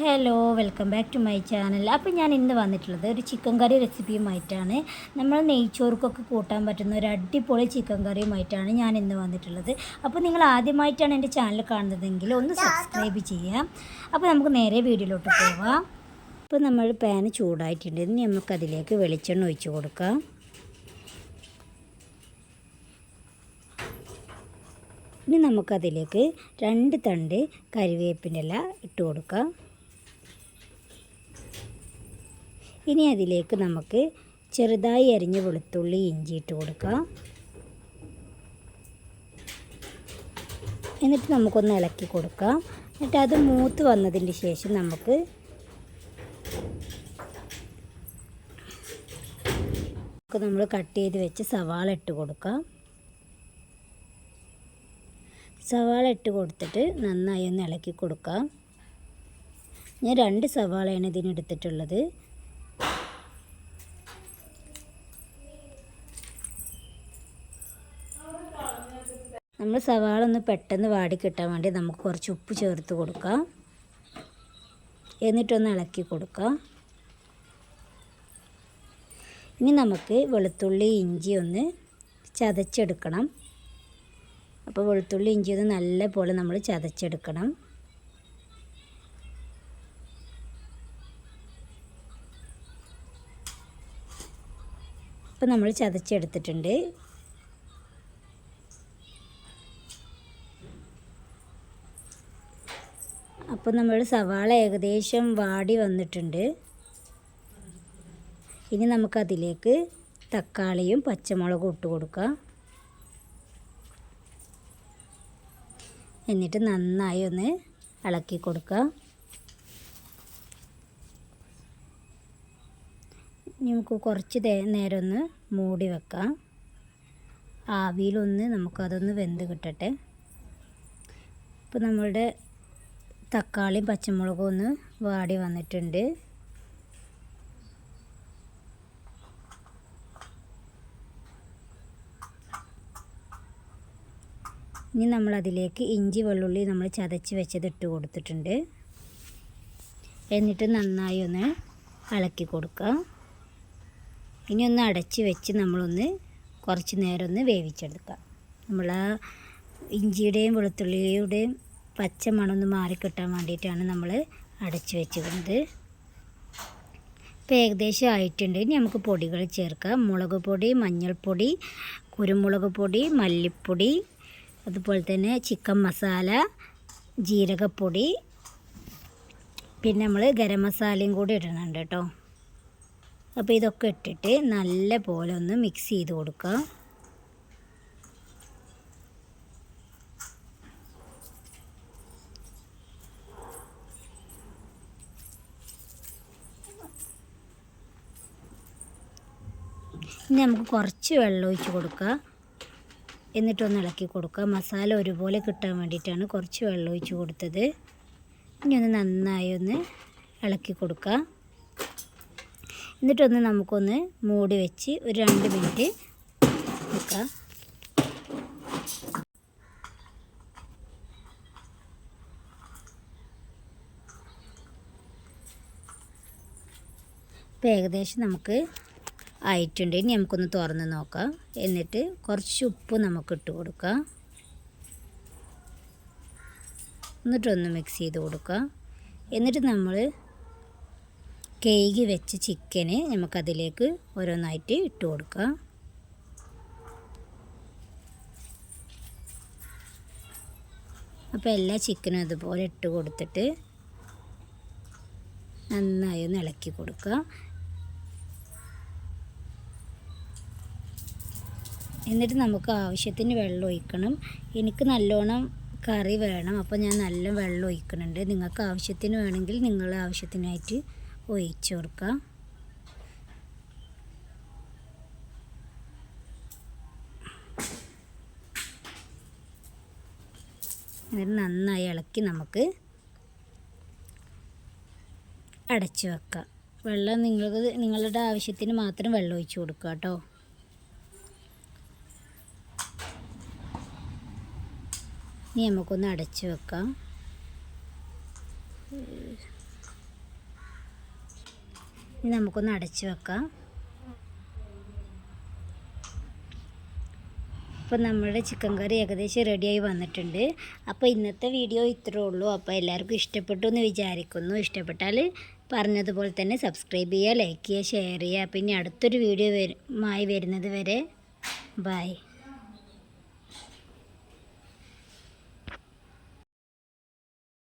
Hello welcome back to my channel അപ്പോൾ ഞാൻ ഇന്ന് വന്നിട്ടുള്ളത് ഒരു ചിക്കൻ കറി റെസിപ്പിയുമായിട്ടാണ് നമ്മൾ നെയ്ച്ചോർക്കൊക്കെ കൂട്ടാൻ പറ്റുന്ന ഒരു അടിപൊളി ചിക്കൻ കറിയുമായിട്ടാണ് ഞാൻ ഇന്ന് വന്നിട്ടുള്ളത്. അപ്പോൾ നിങ്ങൾ ആദ്യമായിട്ടാണ് എന്റെ ചാനൽ കാണുന്നതെങ്കിൽ ഒന്ന് സബ്സ്ക്രൈബ് ചെയ്യാം. അപ്പോൾ നമുക്ക് നേരെ വീഡിയോയിലോട്ട് പോവാം. ഇപ്പോൾ നമ്മൾ പാന് ചൂടായിട്ടുണ്ട്. ഇനി നമുക്കതിലേക്ക് വെളിച്ചെണ്ണ ഒഴിച്ച് കൊടുക്കാം. ഇനി നമുക്കതിലേക്ക് രണ്ട് തണ്ട് കരിവേപ്പിന്റെ ഇല ഇട്ട് കൊടുക്കാം. ഇനി അതിലേക്ക് നമുക്ക് ചെറുതായി അരിഞ്ഞ വെളുത്തുള്ളി ഇഞ്ചി ഇട്ട് കൊടുക്കാം. എന്നിട്ട് നമുക്കൊന്ന് ഇളക്കി കൊടുക്കാം. എന്നിട്ട് അത് മൂത്ത് വന്നതിന് ശേഷം നമുക്ക് നമ്മൾ കട്ട് ചെയ്ത് വെച്ച് സവാള ഇട്ട് കൊടുക്കാം. സവാള ഇട്ട് കൊടുത്തിട്ട് നന്നായി ഒന്ന് ഇളക്കി കൊടുക്കാം. ഞാൻ രണ്ട് സവാളയാണ് ഇതിന് നമ്മൾ സവാള ഒന്ന് പെട്ടെന്ന് വാടിക്കിട്ടാൻ വേണ്ടി നമുക്ക് കുറച്ച് ഉപ്പ് ചേർത്ത് കൊടുക്കാം. എന്നിട്ടൊന്ന് ഇളക്കി കൊടുക്കാം. ഇനി നമുക്ക് വെളുത്തുള്ളി ഇഞ്ചി ഒന്ന് ചതച്ചെടുക്കണം. അപ്പോൾ വെളുത്തുള്ളി ഇഞ്ചി ഒന്ന് നല്ല പോലെ നമ്മൾ ചതച്ചെടുക്കണം. അപ്പോൾ നമ്മൾ ചതച്ചെടുത്തിട്ടുണ്ട്. അപ്പോൾ നമ്മൾ സവാള ഏകദേശം വാടി വന്നിട്ടുണ്ട്. ഇനി നമുക്കതിലേക്ക് തക്കാളിയും പച്ചമുളകും ഇട്ട് കൊടുക്കാം. എന്നിട്ട് നന്നായി ഒന്ന് ഇളക്കി കൊടുക്കുക നമുക്ക് കുറച്ച് നേരം ഒന്ന് മൂടി വെക്കാം. ആവിയിലൊന്ന് നമുക്കതൊന്ന് വെന്ത് കിട്ടട്ടെ. ഇപ്പോൾ നമ്മളുടെ തക്കാളിയും പച്ചമുളകും ഒന്ന് വാടി വന്നിട്ടുണ്ട്. ഇനി നമ്മൾ അതിലേക്ക് ഇഞ്ചി വെള്ളുള്ളി നമ്മൾ ചതച്ച് വെച്ചത് ഇട്ട് കൊടുത്തിട്ടുണ്ട്. എന്നിട്ട് നന്നായി ഒന്ന് ഇളക്കി കൊടുക്കുക ഇനി ഒന്ന് അടച്ച് വെച്ച് നമ്മളൊന്ന് കുറച്ച് നേരം ഒന്ന് വേവിച്ചെടുക്കാം. നമ്മൾ ആ ഇഞ്ചിയുടെയും വെളുത്തുള്ളിയുടെയും പച്ച മണമൊന്ന് മാറിക്കിട്ടാൻ വേണ്ടിയിട്ടാണ് നമ്മൾ അടച്ചു വെച്ചിരുന്നത്. ഇപ്പോൾ ഏകദേശം ആയിട്ടുണ്ട്. ഇനി നമുക്ക് പൊടികൾ ചേർക്കാം. മുളക് പൊടി മഞ്ഞൾപ്പൊടി കുരുമുളക് പൊടി മല്ലിപ്പൊടി അതുപോലെ തന്നെ ചിക്കൻ മസാല ജീരകപ്പൊടി പിന്നെ നമ്മൾ ഗരം മസാലയും കൂടി ഇടുന്നുണ്ട് കേട്ടോ. അപ്പോൾ ഇതൊക്കെ ഇട്ടിട്ട് നല്ല പോലെ ഒന്ന് മിക്സ് ചെയ്ത് കൊടുക്കുക ഇനി നമുക്ക് കുറച്ച് വെള്ളം ഒഴിച്ച് കൊടുക്കുക എന്നിട്ടൊന്ന് ഇളക്കി കൊടുക്കുക മസാല ഒരുപോലെ കിട്ടാൻ വേണ്ടിയിട്ടാണ് കുറച്ച് വെള്ളം ഒഴിച്ച് കൊടുത്തത്. ഇനി ഒന്ന് നന്നായി ഒന്ന് ഇളക്കി കൊടുക്കുക എന്നിട്ടൊന്ന് നമുക്കൊന്ന് മൂടി വെച്ച് ഒരു രണ്ട് മിനിറ്റ് വെക്കാം. ഇപ്പോൾ ഏകദേശം നമുക്ക് ആയിട്ടുണ്ട്. ഇനി നമുക്കൊന്ന് തുറന്ന് നോക്കാം. എന്നിട്ട് കുറച്ച് ഉപ്പ് നമുക്ക് ഇട്ട് കൊടുക്കാം. എന്നിട്ടൊന്ന് മിക്സ് ചെയ്ത് കൊടുക്കാം. എന്നിട്ട് നമ്മൾ കേകി വെച്ച ചിക്കന് നമുക്കതിലേക്ക് ഓരോന്നായിട്ട് ഇട്ട് കൊടുക്കാം. അപ്പോൾ എല്ലാ ചിക്കനും അതുപോലെ ഇട്ട് കൊടുത്തിട്ട് നന്നായി ഒന്ന് ഇളക്കി കൊടുക്കുക എന്നിട്ട് നമുക്ക് ആവശ്യത്തിന് വെള്ളം ഒഴിക്കണം. എനിക്ക് നല്ലോണം കറി വേണം അപ്പോൾ ഞാൻ നല്ല വെള്ളം ഒഴിക്കുന്നുണ്ട്. നിങ്ങൾക്ക് ആവശ്യത്തിന് വേണമെങ്കിൽ നിങ്ങൾ ആവശ്യത്തിനായിട്ട് ഒഴിച്ചു കൊടുക്കുക എന്നിട്ട് നന്നായി ഇളക്കി നമുക്ക് അടച്ചു വെക്കാം. വെള്ളം നിങ്ങൾക്ക് നിങ്ങളുടെ ആവശ്യത്തിന് മാത്രം വെള്ളം ഒഴിച്ചു കൊടുക്കുക കേട്ടോ. ഇനി നമുക്കൊന്ന് അടച്ചു വെക്കാം. ഇനി നമുക്കൊന്ന് അടച്ചു വെക്കാം. അപ്പോൾ നമ്മുടെ ചിക്കൻ കറി ഏകദേശം റെഡിയായി വന്നിട്ടുണ്ട്. അപ്പോൾ ഇന്നത്തെ വീഡിയോ ഇത്രേ ഉള്ളൂ. അപ്പോൾ എല്ലാവർക്കും ഇഷ്ടപ്പെട്ടു എന്ന് വിചാരിക്കുന്നു. ഇഷ്ടപ്പെട്ടാൽ പറഞ്ഞതുപോലെ തന്നെ സബ്സ്ക്രൈബ് ചെയ്യുക ലൈക്ക് ചെയ്യുക ഷെയർ ചെയ്യുക. പിന്നെ അടുത്തൊരു വീഡിയോ വരുമായി വരുന്നത് വരെ ബൈ